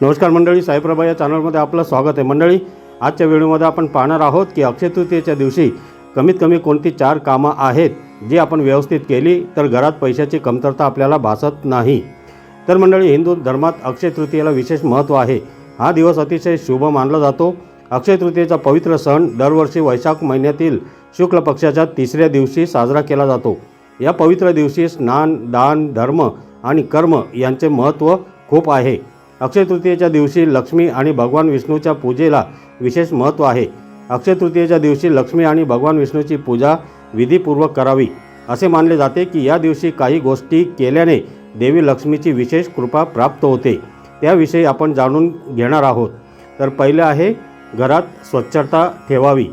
नमस्कार मंडळी साईप्रभा या चॅनलमध्ये आपलं स्वागत आहे. मंडळी आजच्या व्हिडिओमध्ये आपण पाहणार आहोत की अक्षय तृतीयेच्या दिवशी कमीत कमी कोणती चार कामं आहेत जी आपण व्यवस्थित केली तर घरात पैशाची कमतरता आपल्याला भासत नाही. तर मंडळी हिंदू धर्मात अक्षय तृतीयेला विशेष महत्त्व आहे. हा दिवस अतिशय शुभ मानला जातो. अक्षय तृतीयेचा पवित्र सण दरवर्षी वैशाख महिन्यातील शुक्ल पक्षाच्या तिसऱ्या दिवशी साजरा केला जातो. या पवित्र दिवशी स्नान दान धर्म आणि कर्म यांचे महत्त्व खूप आहे. अक्षय तृतीयेच्या दिवशी लक्ष्मी आणि भगवान विष्णूच्या पूजेला विशेष महत्त्व आहे. अक्षय तृतीयेच्या दिवशी लक्ष्मी आणि भगवान विष्णूची पूजा विधीपूर्वक करावी. असे मानले जाते की या दिवशी काही गोष्टी केल्याने देवी लक्ष्मीची विशेष कृपा प्राप्त होते. त्याविषयी आपण जाणून घेणार आहोत. तर पहिले आहे घरात स्वच्छता ठेवावी.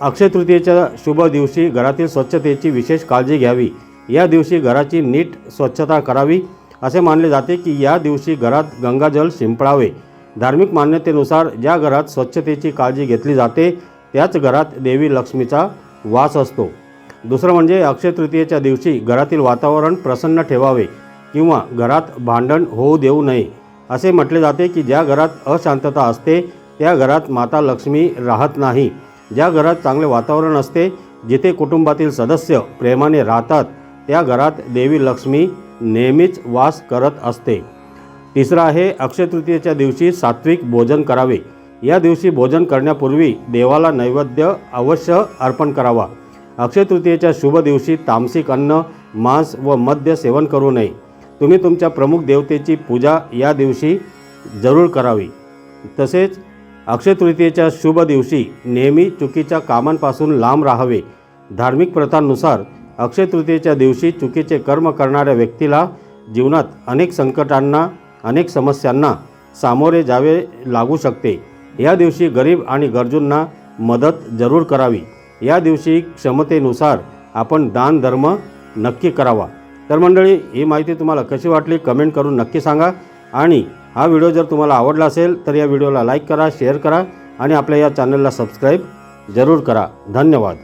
अक्षय तृतीयेच्या शुभ दिवशी घरातील स्वच्छतेची विशेष काळजी घ्यावी. या दिवशी घराची नीट स्वच्छता करावी. असे मानले जाते की या दिवशी घरात गंगाजल शिंपडावे. धार्मिक मान्यतेनुसार ज्या घरात स्वच्छतेची काळजी घेतली जाते त्याच घरात देवी लक्ष्मीचा वास असतो. दुसरं म्हणजे अक्षय तृतीयेच्या दिवशी घरातील वातावरण प्रसन्न ठेवावे किंवा घरात भांडण होऊ देऊ नये. असे म्हटले जाते की ज्या घरात अशांतता असते त्या घरात माता लक्ष्मी राहत नाही. ज्या घरात चांगले वातावरण असते जिथे कुटुंबातील सदस्य प्रेमाने राहतात त्या घरात देवी लक्ष्मी नेहमीच वास करत असते. तिसरं आहे अक्षय तृतीयेच्या दिवशी सात्विक भोजन करावे. या दिवशी भोजन करण्यापूर्वी देवाला नैवेद्य अवश्य अर्पण करावा. अक्षय तृतीयेच्या शुभ दिवशी तामसिक अन्न मांस व मद्य सेवन करू नये. तुम्ही तुमच्या प्रमुख देवतेची पूजा या दिवशी जरूर करावी. तसेच अक्षय तृतीयेच्या शुभ दिवशी नेहमी चुकीच्या कामांपासून लांब राहावे. धार्मिक प्रथांनुसार अक्षय तृतीयेच्या दिवशी चुकीचे कर्म करणाऱ्या व्यक्तीला जीवनात अनेक संकटांना अनेक समस्यांना सामोरे जावे लागू शकते. या दिवशी गरीब आणि गरजूंना मदत जरूर करावी. या दिवशी क्षमतेनुसार आपण दान धर्म नक्की करावा. तर मंडळी ही माहिती तुम्हाला कशी वाटली कमेंट करून नक्की सांगा आणि हा व्हिडिओ जर तुम्हाला आवडला असेल तर या व्हिडिओला लाईक करा शेअर करा आणि आपल्या या चॅनलला सबस्क्राईब जरूर करा. धन्यवाद.